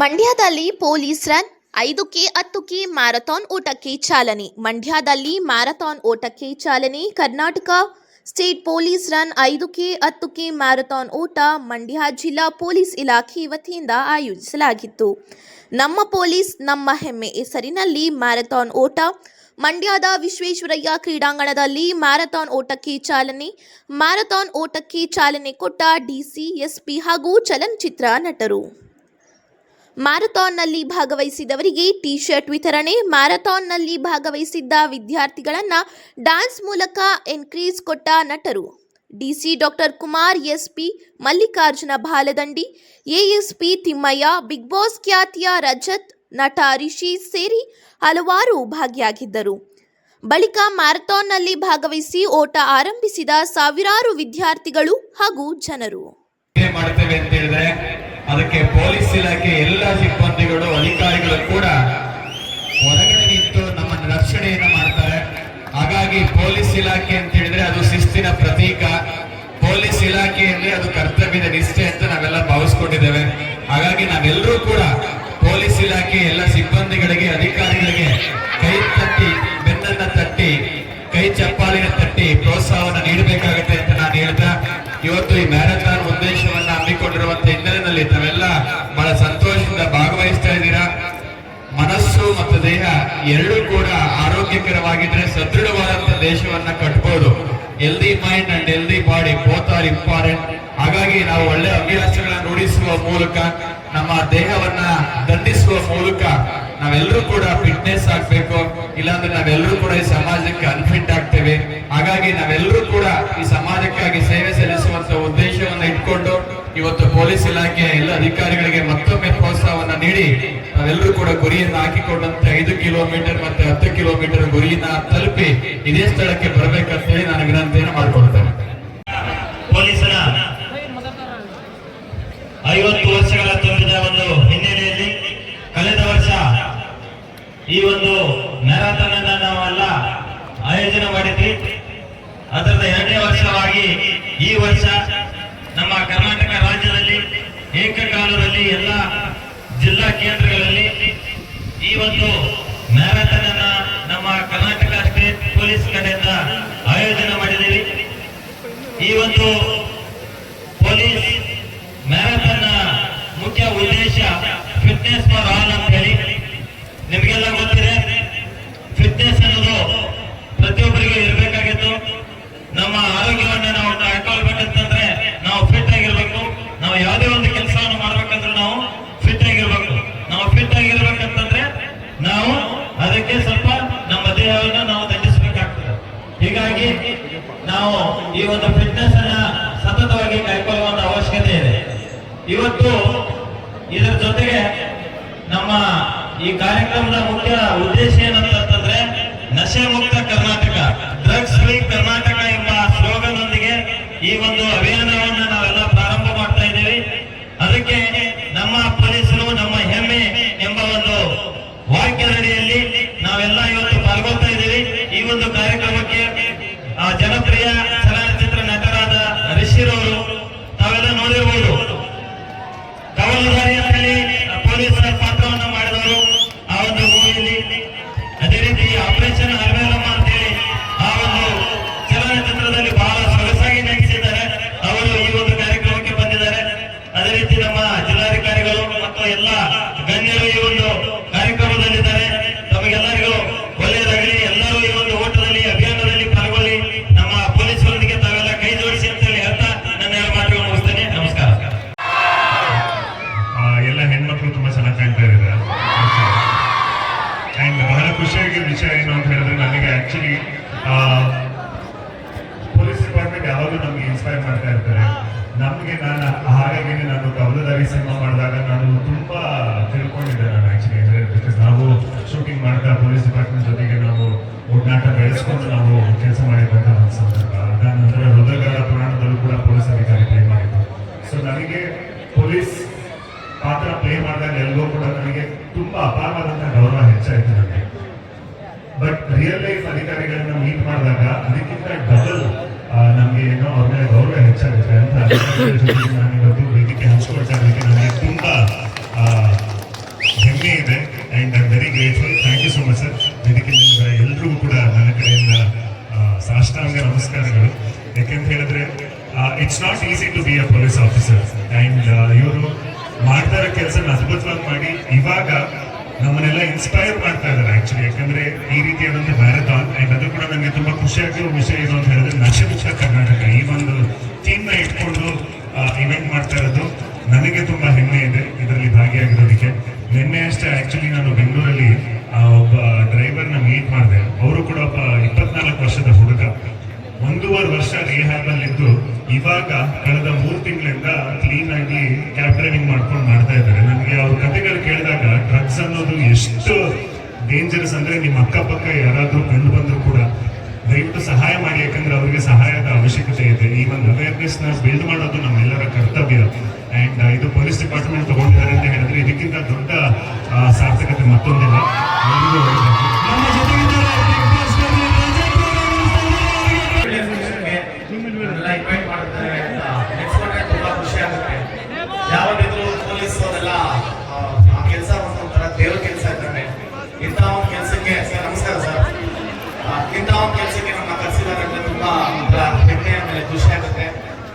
ಮಂಡ್ಯದಲ್ಲಿ police run ಐದು K ಹತ್ತು ಕೆ ಮ್ಯಾರಥಾನ್ ಓಟಕ್ಕೆ ಚಾಲನೆ. ಮಂಡ್ಯದಲ್ಲಿ ಮ್ಯಾರಥಾನ್ ಓಟಕ್ಕೆ ಚಾಲನೆ, ಕರ್ನಾಟಕ ಸ್ಟೇಟ್ ಪೊಲೀಸ್ ರನ್ ಐದು ಕೆ ಹತ್ತು ಕೆ ಮ್ಯಾರಥಾನ್ ಓಟ ಮಂಡ್ಯ ಜಿಲ್ಲಾ ಪೊಲೀಸ್ ಇಲಾಖೆ ವತಿಯಿಂದ ಆಯೋಜಿಸಲಾಗಿತ್ತು. ನಮ್ಮ ಪೊಲೀಸ್, ನಮ್ಮ ಹೆಮ್ಮೆ ಹೆಸರಿನಲ್ಲಿ ಮ್ಯಾರಥಾನ್ ಓಟ ಮಂಡ್ಯದ ವಿಶ್ವೇಶ್ವರಯ್ಯ ಕ್ರೀಡಾಂಗಣದಲ್ಲಿ ಮ್ಯಾರಥಾನ್ ಓಟಕ್ಕೆ ಚಾಲನೆ, ಮ್ಯಾರಥಾನ್ ಓಟಕ್ಕೆ ಚಾಲನೆ ಕೊಟ್ಟ ಡಿಸಿ, ಎಸ್ಪಿ ಹಾಗೂ ಚಲನಚಿತ್ರ ನಟರು. ಮ್ಯಾರಥಾನ್ನಲ್ಲಿ ಭಾಗವಹಿಸಿದವರಿಗೆ ಟಿ ಶರ್ಟ್ ವಿತರಣೆ, ಮ್ಯಾರಥಾನ್ನಲ್ಲಿ ಭಾಗವಹಿಸಿದ್ದ ವಿದ್ಯಾರ್ಥಿಗಳನ್ನು ಡ್ಯಾನ್ಸ್ ಮೂಲಕ ಎನ್ಕ್ರೀಸ್ ಕೊಟ್ಟ ನಟರು DC doctor Kumar, SP Mallikarjuna Baladandi, ASP Thimmaiah, Bigg Boss ಖ್ಯಾತಿಯ ರಜತ್ ನಟ ರಿಷಿ ಸೇರಿ ಹಲವಾರು ಭಾಗಿಯಾಗಿದ್ದರು. ಬಳಿಕ ಮ್ಯಾರಥಾನ್ನಲ್ಲಿ ಭಾಗವಹಿಸಿ ಓಟ ಆರಂಭಿಸಿದ ಸಾವಿರಾರು ವಿದ್ಯಾರ್ಥಿಗಳು ಹಾಗೂ ಜನರು. ಅದಕ್ಕೆ ಪೊಲೀಸ್ ಇಲಾಖೆ ಎಲ್ಲ ಸಿಬ್ಬಂದಿಗಳು, ಅಧಿಕಾರಿಗಳು ಕೂಡ ಹೊರಗಡೆ ನಿಂತು ನಮ್ಮನ್ನು ರಕ್ಷಣೆಯನ್ನು ಮಾಡ್ತಾರೆ. ಹಾಗಾಗಿ ಪೊಲೀಸ್ ಇಲಾಖೆ ಅಂತ ಹೇಳಿದ್ರೆ ಅದು ಶಿಸ್ತಿನ ಪ್ರತೀಕ. ಪೊಲೀಸ್ ಇಲಾಖೆಯಲ್ಲಿ ಅದು ಕರ್ತವ್ಯದ ನಿಷ್ಠೆ ಅಂತ ನಾವೆಲ್ಲ ಭಾವಿಸ್ಕೊಂಡಿದ್ದೇವೆ. ಹಾಗಾಗಿ ನಾವೆಲ್ಲರೂ ಕೂಡ ಪೊಲೀಸ್ ಇಲಾಖೆ ಎಲ್ಲ ದೇಹ ಎರಡೂ ಕೂಡ ಆರೋಗ್ಯಕರವಾಗಿದ್ರೆ ಸದೃಢವಾದಂತ ದೇಶವನ್ನ ಕಟ್ಬೋದು. Healthy mind and healthy body both are important ಹಾಗಾಗಿ ನಾವು ಒಳ್ಳೆ ಅಭ್ಯಾಸಗಳನ್ನು ರೂಢಿಸುವ ಮೂಲಕ, ನಮ್ಮ ದೇಹವನ್ನ ದಂಡಿಸುವ ಮೂಲಕ ನಾವೆಲ್ಲರೂ ಕೂಡ ಫಿಟ್ನೆಸ್ ಆಗ್ಬೇಕು. ಇಲ್ಲಾಂದ್ರೆ ನಾವೆಲ್ಲರೂ ಕೂಡ ಈ ಸಮಾಜಕ್ಕೆ ಅನ್ಫಿಟ್ ಆಗ್ತೇವೆ. ಹಾಗಾಗಿ ನಾವೆಲ್ಲರೂ ಕೂಡ ಈ ಸಮಾಜಕ್ಕಾಗಿ ಸೇವೆ ಸಲ್ಲಿಸುವಂತ ಉದ್ದೇಶವನ್ನ ಇಟ್ಕೊಂಡು, ಇವತ್ತು ಪೊಲೀಸ್ ಇಲಾಖೆಯ ಎಲ್ಲ ಅಧಿಕಾರಿಗಳಿಗೆ ಮತ್ತೊಮ್ಮೆ ಪ್ರೋತ್ಸಾಹವನ್ನ ನೀಡಿ ನಾವೆಲ್ಲರೂ ಕೂಡ ಗುರಿಯನ್ನು ಹಾಕಿಕೊಂಡಂತೆ ಐದು ಕಿಲೋಮೀಟರ್ ಮತ್ತೆ ಹತ್ತು ಕಿಲೋಮೀಟರ್ ಗುರಿಯನ್ನ ತಲುಪಿ ಇದೇ ಸ್ಥಳಕ್ಕೆ ಬರಬೇಕಂತ ಹೇಳಿ ನಾನು ವಿನಂತಿಯನ್ನು ಮಾಡಿಕೊಳ್ತೇನೆ. ಪೊಲೀಸರ, ಐವತ್ತು ವರ್ಷಗಳ ತುಂಬಿದ ಒಂದು ಹಿನ್ನೆಲೆಯಲ್ಲಿ ಕಳೆದ ವರ್ಷ ಈ ಒಂದು ಮ್ಯಾರಥಾನ್ ಅನ್ನ ನಾವೆಲ್ಲ ಆಯೋಜನೆ ಮಾಡಿದ್ವಿ. ಅದರ ಎರಡನೇ ವರ್ಷವಾಗಿ ಈ ವರ್ಷ ನಮ್ಮ ಕರ್ನಾಟಕ ರಾಜ್ಯದಲ್ಲಿ ಏಕಕಾಲದಲ್ಲಿ ಎಲ್ಲ ಜಿಲ್ಲಾ ಕೇಂದ್ರಗಳಲ್ಲಿ ಈ ಒಂದು ಮ್ಯಾರಥಾನ್ ಅನ್ನ ನಮ್ಮ ಕರ್ನಾಟಕ ಸ್ಟೇಟ್ ಪೊಲೀಸ್ ಕಡೆಯಿಂದ ಆಯೋಜನೆ ಮಾಡಿದ್ದೀವಿ. ಈ ಒಂದು ಪೊಲೀಸ್ ಮ್ಯಾರಥಾನ್ ಮುಖ್ಯ ಉದ್ದೇಶ ಫಿಟ್ನೆಸ್ ಫಾರ್ ಆಲ್ ಅಂತ ಹೇಳಿ ನಿಮಗೆಲ್ಲ ಗೊತ್ತಿದೆ ಫಿಟ್ನೆಸ್ ಅನ್ನೋದು ಪ್ರತಿಯೊಬ್ಬರಿಗೂ ಇರಬೇಕಾಗಿತ್ತು ನಮ್ಮ ಆರೋಗ್ಯವನ್ನ ನಾವು ಕಾಯ್ಕೊಳ್ಬೇಕಂತಂದ್ರೆ ನಾವು ಫಿಟ್ ಆಗಿರ್ಬೇಕು ನಾವು ಯಾವುದೇ ಒಂದು ಕೆಲಸವನ್ನು ಮಾಡ್ಬೇಕಂದ್ರೆ ನಾವು ಫಿಟ್ ಆಗಿರ್ಬೇಕು ನಾವು ಫಿಟ್ ಆಗಿರ್ಬೇಕಂತಂದ್ರೆ ನಾವು ಅದಕ್ಕೆ ಸ್ವಲ್ಪ ನಮ್ಮ ದೇಹವನ್ನ ನಾವು ದಂಡಿಸಬೇಕಾಗ್ತದೆ ಹೀಗಾಗಿ ನಾವು ಈ ಒಂದು ಫಿಟ್ನೆಸ್ ಅನ್ನ ಸತತವಾಗಿ ಕಾಯ್ಕೊಳ್ಳುವಂತ ಅವಶ್ಯಕತೆ ಇದೆ ಇವತ್ತು ಇದರ ಜೊತೆಗೆ ನಮ್ಮ ಈ ಕಾರ್ಯಕ್ರಮದ ಮುಖ್ಯ ಉದ್ದೇಶ ಏನಂತಂದ್ರೆ ನಶೆ ಮುಕ್ತ ಕರ್ನಾಟಕ. ಎಲ್ಲ ಗಣ್ಯರು ಈ ಒಂದು ಕಾರ್ಯಕ್ರಮದಲ್ಲಿದ್ದಾರೆ. ತಮಗೆಲ್ಲರಿಗೂ ಒಳ್ಳೆಯದಾಗಲಿ. ಎಲ್ಲರೂ ಈ ಒಂದು ಓಟದಲ್ಲಿ, ಅಭಿಯಾನದಲ್ಲಿ ಪಾಲ್ಗೊಳ್ಳಿ. ನಮ್ಮ ಪೊಲೀಸರೊಂದಿಗೆ ತಾವೆಲ್ಲ ಕೈ ಜೋಡಿಸಿ ಅಂತ ಹೇಳಿ ಹೇಳ್ತಾ ನನ್ನ ಎರಡು ಮಾತುಗಳು ಮುಗಿಸ್ತೇನೆ. ನಮಸ್ಕಾರ. ಎಲ್ಲ ಹೆಣ್ಮಕ್ಳು ತುಂಬಾ ಚೆನ್ನಾಗಿ ಕಾಣ್ತಾ ಇದ್ದಾರೆ. ಬಹಳ ಖುಷಿಯಾಗಿರೋ ವಿಷಯ ಏನು ಅಂತ ಹೇಳಿದ್ರೆ ನನಗೆ ಆಕ್ಚುಲಿ ಪೊಲೀಸ್ ಡಿಪಾರ್ಟ್ಮೆಂಟ್ ಯಾವಾಗಲೂ ನಮಗೆ ಇನ್ಸ್ಪೈರ್ ಮಾಡ್ತಾ ಇರ್ತಾರೆ. ನಮಗೆ ನಾನು ಹಾಗಾಗಿ ನಾನು ಕವಲದಾರಿ ಸಿನಿಮಾ ಮಾಡಿದಾಗ ತುಂಬಾ ತಿಳ್ಕೊಂಡಿದ್ದೆ ನಾನು ಆಕ್ಚುಲಿ ಬಿಕಾಸ್ ನಾವು ಶೂಟಿಂಗ್ ಮಾಡ್ತಾ ಪೊಲೀಸ್ ಡಿಪಾರ್ಟ್ಮೆಂಟ್ ಜೊತೆಗೆ ನಾವು ಒಡನಾಟ ಬೆಳೆಸ್ಕೊಂಡು ನಾವು ಕೆಲಸ ಮಾಡಿದಂತ ಒಂದು ಸಂದರ್ಭ. ಅದಾದ ನಂತರ ಹೃದಯಗಳ ಪುರಾಣದಲ್ಲೂ ಕೂಡ ಪೊಲೀಸ್ ಅಧಿಕಾರಿ ಪ್ಲೇ ಮಾಡಿದ್ದು ಸೊ ನನಗೆ ಪೊಲೀಸ್ ಪಾತ್ರ ಪ್ಲೇ ಮಾಡಿದಾಗ ಎಲ್ಗೂ ಕೂಡ ನನಗೆ ತುಂಬಾ ಅಪಾರವಾದಂತಹ ಗೌರವ ಹೆಚ್ಚಾಯಿತು ನನಗೆ. ಬಟ್ ರಿಯಲ್ ಲೈಫ್ ಅಧಿಕಾರಿಗಳನ್ನ ಮೀಟ್ ಮಾಡಿದಾಗ ಅದಕ್ಕಿಂತ ಡಬಲ್ ನಮಗೆ ಏನೋ ಅವ್ರ ಮೇಲೆ ಗೌರವ ಹೆಚ್ಚಾಗುತ್ತೆ ಅಂತ ನಾನು ಇವತ್ತು ವೇದಿಕೆ ಹಂಚ್ಕೊಳ್ತಾ ಇರೋದಕ್ಕೆ ನನಗೆ ತುಂಬಾ and I am very grateful thank you so much sir ವೇದಿಕೆಯಲ್ಲಿರುವ ಎಲ್ರಿಗೂ ಕೂಡ ನನ್ನ ಕಡೆಯಿಂದ ಸಾಷ್ಟಾಂಗ ನಮಸ್ಕಾರಗಳು. ಯಾಕೆಂತ ಹೇಳಿದ್ರೆ it's not easy to be a police officer and ಇವರು ಮಾಡ್ತಾ ಇರೋ ಕೆಲಸನ ಅದ್ಭುತವಾಗಿ ಮಾಡಿ ಇವಾಗ ನಮ್ಮನ್ನೆಲ್ಲ ಇನ್ಸ್ಪೈರ್ ಮಾಡ್ತಾ ಇದ್ದಾರೆ ಆ್ಯಕ್ಚುಲಿ ಯಾಕಂದರೆ ಈ ರೀತಿಯಾದಂಥ ಮ್ಯಾರಥಾನ್ ಆ್ಯಂಡ್ ಅದು ಕೂಡ ನನಗೆ ತುಂಬ ಖುಷಿಯಾಗಿರೋ ವಿಷಯ ಏನು ಅಂತ ಹೇಳಿದ್ರೆ ನಶ ಮುಕ್ತ ಕರ್ನಾಟಕ. ಈ ಒಂದು ಇದ್ದು ಇವಾಗ ಕಳೆದ ಮೂರು ತಿಂಗಳಿಂದ ಕ್ಲೀನ್ ಆಗಿ ಕ್ಯಾಬ್ ಡ್ರೈವಿಂಗ್ ಮಾಡ್ಕೊಂಡು ಮಾಡ್ತಾ ಇದ್ದಾರೆ. ನನಗೆ ಅವ್ರ ಕಥೆಗಳು ಕೇಳಿದಾಗ ಡ್ರಗ್ಸ್ ಅನ್ನೋದು ಎಷ್ಟು ಡೇಂಜರಸ್ ಅಂದ್ರೆ ನಿಮ್ಮ ಅಕ್ಕಪಕ್ಕ ಯಾರಾದ್ರೂ ಕಂಡು ಬಂದರೂ ಕೂಡ ದಯವಿಟ್ಟು ಸಹಾಯ ಮಾಡಿ, ಯಾಕಂದ್ರೆ ಅವರಿಗೆ ಸಹಾಯದ ಅವಶ್ಯಕತೆ ಇದೆ. ಈ ಒಂದು ಅವೇರ್ನೆಸ್ನ ಬಿಲ್ಡ್ ಮಾಡೋದು ನಮ್ಮೆಲ್ಲರ ಕರ್ತವ್ಯ. ಅಂಡ್ ಇದು ಪೊಲೀಸ್ ಡಿಪಾರ್ಟ್ಮೆಂಟ್ ತಗೊಂಡಿದ್ದಾರೆ ಅಂತ ಹೇಳಿದ್ರೆ ಇದಕ್ಕಿಂತ ದೊಡ್ಡ ಸಾರ್ಥಕತೆ ಮತ್ತೊಂದಿಲ್ಲ. ಆಮೇಲೆ ಖುಷಿ ಆಗುತ್ತೆ.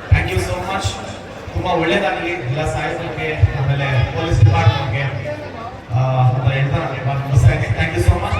ಥ್ಯಾಂಕ್ ಯು ಸೋ ಮಚ್ ತುಂಬಾ ಒಳ್ಳೇದಾಗಲಿ. ಎಲ್ಲ ಸಾಹಿತ್ಯಕ್ಕೆ ಆಮೇಲೆ ಪೊಲೀಸ್ ಡಿಪಾರ್ಟ್ಮೆಂಟ್ಗೆ. ಅಂತ ಹೇಳ್ತಾರೆ ಥ್ಯಾಂಕ್ ಯು ಸೋ ಮಚ್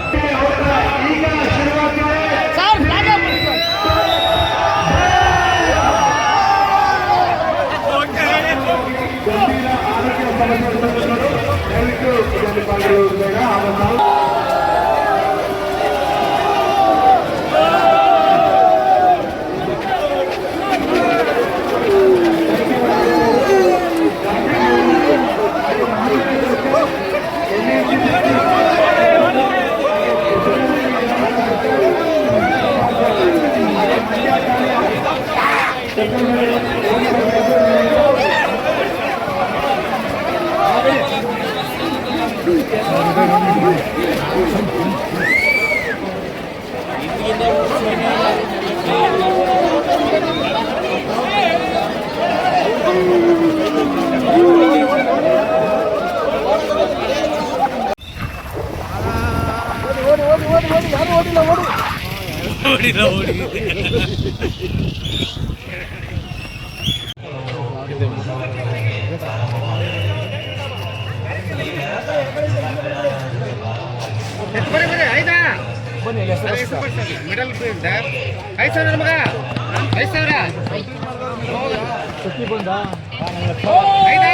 ಐದು ಸಾವಿರ ಮಗ ಐದು ಸಾವಿರ ಐದಾ ಹಾಗಿದ್ರೆ